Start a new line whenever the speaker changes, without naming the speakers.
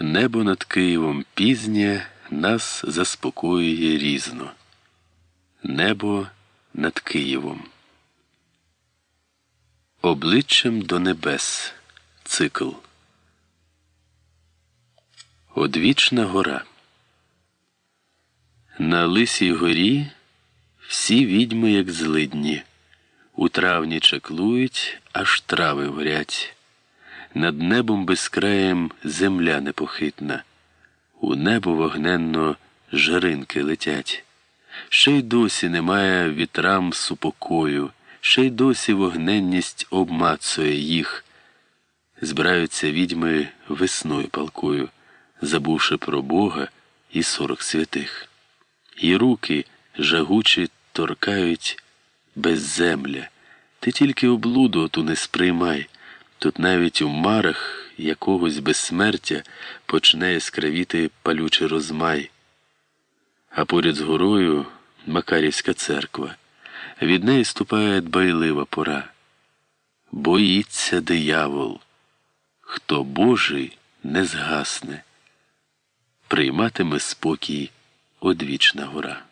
Небо над Києвом пізнє нас заспокоює різно. Небо над Києвом. Обличчям до небес. Цикл. Одвічна гора. На лисій горі всі відьми, як злидні. У травні чаклують, аж трави горять. Над небом безкраєм земля непохитна, у небо вогненно жаринки летять. Ще й досі немає вітрам супокою, ще й досі вогненність обмацує їх. Збираються відьми весною палкою, забувши про Бога і сорок святих. І руки жагучі торкають безземля. Ти тільки облуду ту не сприймай. Тут навіть у марах якогось безсмертя почне яскравіти палючий розмай. А поряд з горою Макарівська церква. Від неї ступає дбайлива пора. Боїться диявол. Хто Божий не згасне, прийматиме спокій одвічна гора.